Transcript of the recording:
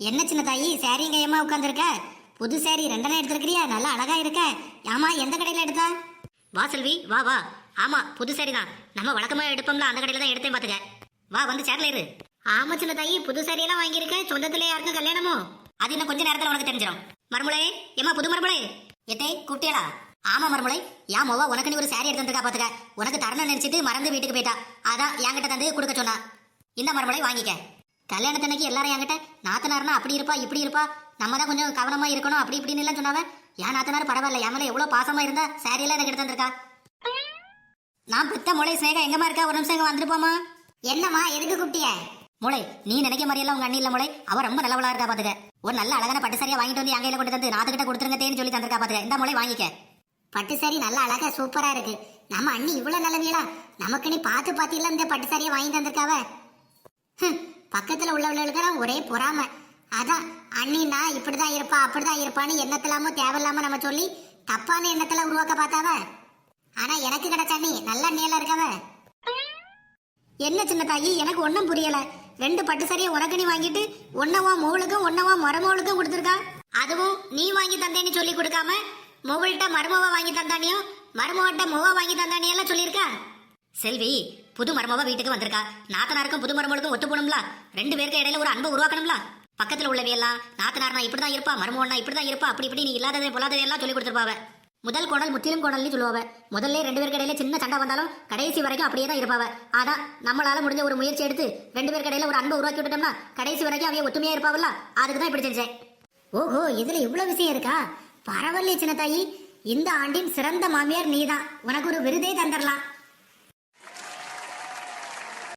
என்ன சின்ன தாயி சேரீங்க ஏமா உட்காந்துருக்க புது சாரி ரெண்டனை எடுத்திருக்கிறியா? நல்லா அழகா இருக்க. ஆமா எந்த கடையில எடுத்தா? வா செல்வி வா வா. ஆமா புது சாரி தான். நம்ம வழக்கமா எடுப்போம்ல அந்த கடையில தான் எடுத்தேன் பாத்துக்க. வா வந்து சேர்ல இரு. ஆமா சின்ன தாயி புது சாரி எல்லாம் வாங்கியிருக்க. சொந்தத்துல யாருக்கும் கல்யாணமோ? அது இன்னும் கொஞ்ச நேரத்துல உனக்கு தெரிஞ்சிடும் மறுமுளை ஏமா புது மறுமுளை எத்தே கூப்பிட்டியலா ஆமா மறுமுளை யா மோவா உனக்கு நீ ஒரு சாரி எடுத்து வந்திருக்கா பாத்துக்க. உனக்கு தரணும் நினைச்சிட்டு மறந்து வீட்டுக்கு போயிட்டா. அதான் என்கிட்ட தந்து கொடுக்க சொன்னா. இந்த மறுமுளை வாங்கிக்க. கல்யாணத்தன்னைக்கு எல்லாரும் என்கிட்ட நாத்தனார்னா அப்படி இருப்பா இப்படி இருப்பா. நம்ம தான் கொஞ்சம் கவனமா இருக்கணும் அப்படி இப்படின்னு எல்லாம் சொன்னாவ ஏன் நாத்தனார் பரவாயில்ல என் மேல எவ்வளவு பாசமா இருந்தா சாரி எல்லாம் எனக்கு எடுத்து வந்திருக்கா நான் பெத்த முளை சேகா எங்கம்மா இருக்கா? ஒரு நிமிஷம் இங்க வந்துட்டு போமா என்னம்மா எதுக்கு கூப்பிட்டிய? முளை நீ நினைக்க மாதிரியெல்லாம் உங்க அண்ணி இல்ல முளை அவ ரொம்ப நல்லவளா இருக்கா பாத்துக்க. ஒரு நல்ல அழகான பட்டு சாரியா வாங்கிட்டு வந்து எங்கையில கொண்டு தந்து நாத்துக்கிட்ட கொடுத்துருங்க தேன்னு சொல்லி தந்திருக்கா பாத்துக்க. இந்த முளை வாங்கிக்க. பட்டு சாரி நல்லா அழகா சூப்பரா இருக்கு. நம்ம அண்ணி இவ்வளவு நல்லவியலா? நமக்கு நீ பார்த்து பார்த்தில இந்த பட்டு சாரியை வாங்கி தந்திருக்காவ? பக்கத்துல உள்ளவர்களுக்கு ஒரே பொறாம. அதான் அண்ணின்னா இப்படிதான் இருப்பா அப்படிதான் இருப்பான்னு எண்ணத்திலாமோ தேவையில்லாம நம்ம சொல்லி தப்பான எண்ணத்துல உருவாக்க பார்த்தாவ? ஆனா எனக்கு கிடைச்ச அண்ணி நல்ல அண்ணியில இருக்கவ? என்ன சின்ன தாயி எனக்கு ஒன்றும் புரியல. ரெண்டு பட்டு சரியை உனக்கு நீ வாங்கிட்டு ஒன்னவா மோளுக்கும் ஒன்னவா மருமவளுக்கும் கொடுத்துருக்கா? அதுவும் நீ வாங்கி தந்தேன்னு சொல்லி கொடுக்காம மொகள்கிட்ட மருமவா வாங்கி தந்தானியும் மருமவட்ட மொவா வாங்கி தந்தானியெல்லாம் எல்லாம் சொல்லியிருக்கா? செல்வி புது மருமவ வீட்டுக்கு வந்திருக்கா. நாத்தனாருக்கும் புது மருமகளுக்கும் ஒத்து போகணும்ல ரெண்டு பேருக்கு இடையில ஒரு அன்பை உருவாக்கணும்ல? பக்கத்துல உள்ளவையெல்லாம் நாத்தனார்னா இப்படிதான் இருப்பா மருமகனா இப்படிதான் இருப்பா அப்படி இப்படி நீ இல்லாததை பொல்லாததை எல்லாம் சொல்லி கொடுத்துருப்பாவ. முதல் கோணல் முற்றிலும் கோணல்னு சொல்லுவாவ. முதல்ல ரெண்டு பேருக்கு இடையில சின்ன சண்டை வந்தாலும் கடைசி வரைக்கும் அப்படியே தான் இருப்பாவ. அதான் நம்மளால முடிஞ்ச ஒரு முயற்சி எடுத்து ரெண்டு பேருக்கு இடையில ஒரு அன்பை உருவாக்கி விட்டுட்டோம்னா கடைசி வரைக்கும் அவைய ஒத்துமையா இருப்பாவல்ல? அதுக்கு தான் இப்படி செஞ்சேன். ஓஹோ இதுல இவ்வளவு விஷயம் இருக்கா? பரவாயில்லையே சின்ன தாயி இந்த ஆண்டின் சிறந்த மாமியார் நீதான். உனக்கு ஒரு விருதே தந்துடலாம்.